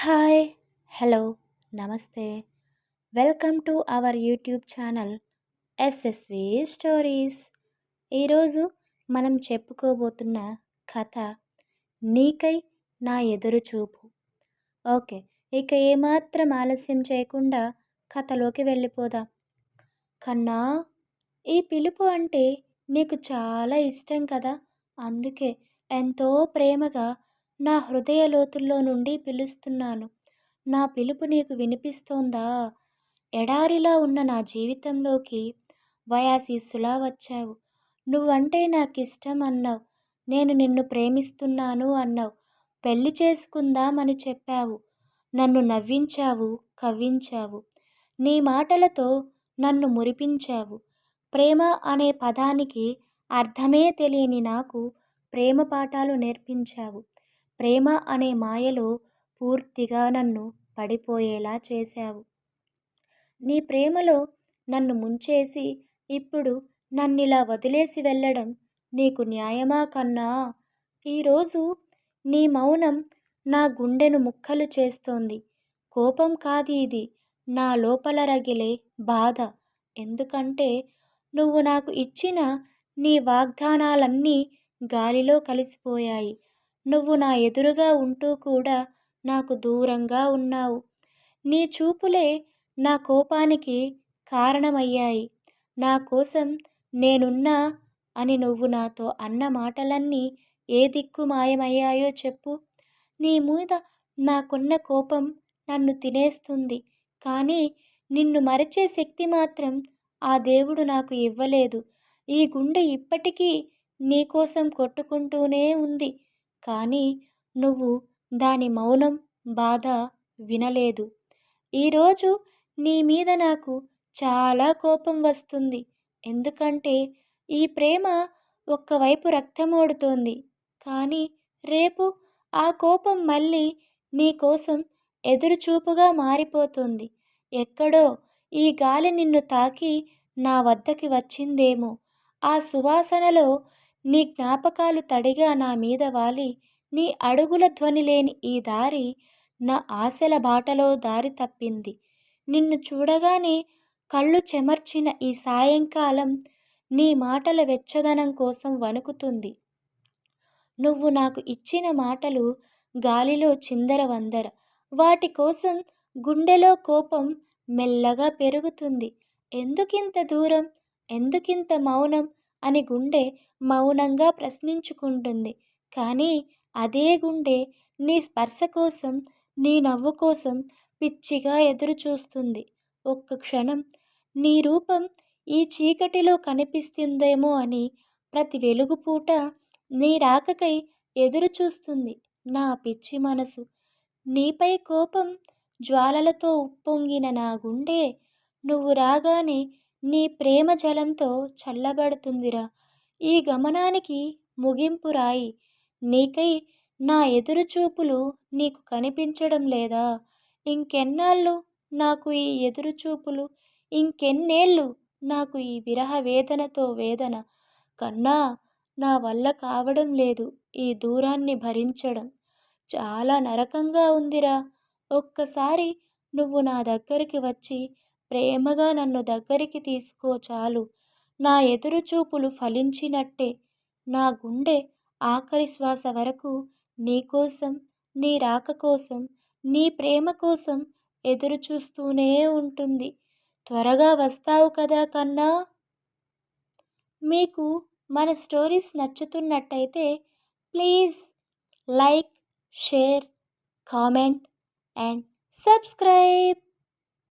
Hi hello నమస్తే. Welcome to our YouTube channel SSV stories. ఈరోజు మనం చెప్పుకోబోతున్న కథ నీకై నా ఎదురు చూపు. ఓకే ఇక ఏమాత్రం ఆలస్యం చేయకుండా కథలోకి వెళ్ళిపోదాం. కన్నా ఈ పిలుపు అంటే నీకు చాలా ఇష్టం కదా? అందుకే ఎంతో ప్రేమగా నా హృదయ లోతుల్లో నుండి పిలుస్తున్నాను. నా పిలుపు నీకు వినిపిస్తోందా? ఎడారిలా ఉన్న నా జీవితంలోకి వయాశీస్సులా వచ్చావు నువ్వంటే నాకు ఇష్టం అన్నావు. నేను నిన్ను ప్రేమిస్తున్నాను అన్నావు. పెళ్ళి చేసుకుందామని చెప్పావు. నన్ను నవ్వించావు కవ్వించావు. నీ మాటలతో నన్ను మురిపించావు. ప్రేమ అనే పదానికి అర్థమే తెలియని నాకు ప్రేమ పాఠాలు నేర్పించావు. ప్రేమ అనే మాయలో పూర్తిగా నన్ను పడిపోయేలా చేశావు. నీ ప్రేమలో నన్ను ముంచేసి ఇప్పుడు నన్నిలా వదిలేసి వెళ్ళడం నీకు న్యాయమా కన్నా? ఈరోజు నీ మౌనం నా గుండెను ముక్కలు చేస్తోంది. కోపం కాదు ఇది. నా లోపల రగిలే బాధ. ఎందుకంటే నువ్వు నాకు ఇచ్చిన నీ వాగ్దానాలన్నీ గాలిలో కలిసిపోయాయి. నువ్వు నా ఎదురుగా ఉంటూ కూడా నాకు దూరంగా ఉన్నావు. నీ చూపులే నా కోపానికి కారణమయ్యాయి. నా కోసం నేనున్నా అని నువ్వు నాతో అన్న మాటలన్నీ ఏ దిక్కు మాయమయ్యాయో చెప్పు. నీ మీద నాకున్న కోపం నన్ను తినేస్తుంది. కానీ నిన్ను మరచే శక్తి మాత్రం ఆ దేవుడు నాకు ఇవ్వలేదు. ఈ గుండె ఇప్పటికీ నీకోసం కొట్టుకుంటూనే ఉంది. కానీ నువ్వు దాని మౌనం బాధ వినలేదు. ఈరోజు నీ మీద నాకు చాలా కోపం వస్తుంది. ఎందుకంటే ఈ ప్రేమ ఒక్కవైపు రక్తమోడుతోంది. కానీ రేపు ఆ కోపం మళ్ళీ నీ కోసం ఎదురుచూపుగా మారిపోతుంది. ఎక్కడో ఈ గాలి నిన్ను తాకి నా వద్దకి వచ్చిందేమో. ఆ సువాసనలో నీ జ్ఞాపకాలు తడిగా నా మీద వాలి. నీ అడుగుల ధ్వని లేని ఈ దారి నా ఆశల బాటలో దారి తప్పింది. నిన్ను చూడగానే కళ్ళు చెమర్చిన ఈ సాయంకాలం నీ మాటల వెచ్చదనం కోసం వణుకుతుంది. నువ్వు నాకు ఇచ్చిన మాటలు గాలిలో చిందర వందర. వాటి కోసం గుండెలో కోపం మెల్లగా పెరుగుతుంది. ఎందుకింత దూరం? ఎందుకింత మౌనం? అని గుండె మౌనంగా ప్రశ్నించుకుంటుంది. కానీ అదే గుండె నీ స్పర్శ కోసం నీ నవ్వు కోసం పిచ్చిగా ఎదురుచూస్తుంది. ఒక్క క్షణం నీ రూపం ఈ చీకటిలో కనిపిస్తుందేమో అని ప్రతి వెలుగుపూట నీ రాకకై ఎదురుచూస్తుంది. నా పిచ్చి మనసు నీపై కోపం జ్వాలలతో ఉప్పొంగిన నా గుండె నువ్వు రాగానే నీ ప్రేమ జలంతో చల్లబడుతుందిరా. ఈ గమనానికి ముగింపు రాయి. నీకై నా ఎదురుచూపులు నీకు కనిపించడం లేదా? ఇంకెన్నాళ్ళు నాకు ఈ ఎదురుచూపులు? ఇంకెన్నేళ్ళు నాకు ఈ విరహ వేదనతో వేదన? కన్నా నా వల్ల కావడం లేదు ఈ దూరాన్ని భరించడం. చాలా నరకంగా ఉందిరా. ఒక్కసారి నువ్వు నా దగ్గరికి వచ్చి ప్రేమగా నన్ను దగ్గరికి తీసుకో చాలు. నా ఎదురుచూపులు ఫలించినట్టే. నా గుండె ఆఖరి శ్వాస వరకు నీకోసం నీ రాక కోసం నీ ప్రేమ కోసం ఎదురు చూస్తూనే ఉంటుంది. త్వరగా వస్తావు కదా కన్నా? మీకు మన stories నచ్చుతున్నట్టయితే please like share comment and subscribe.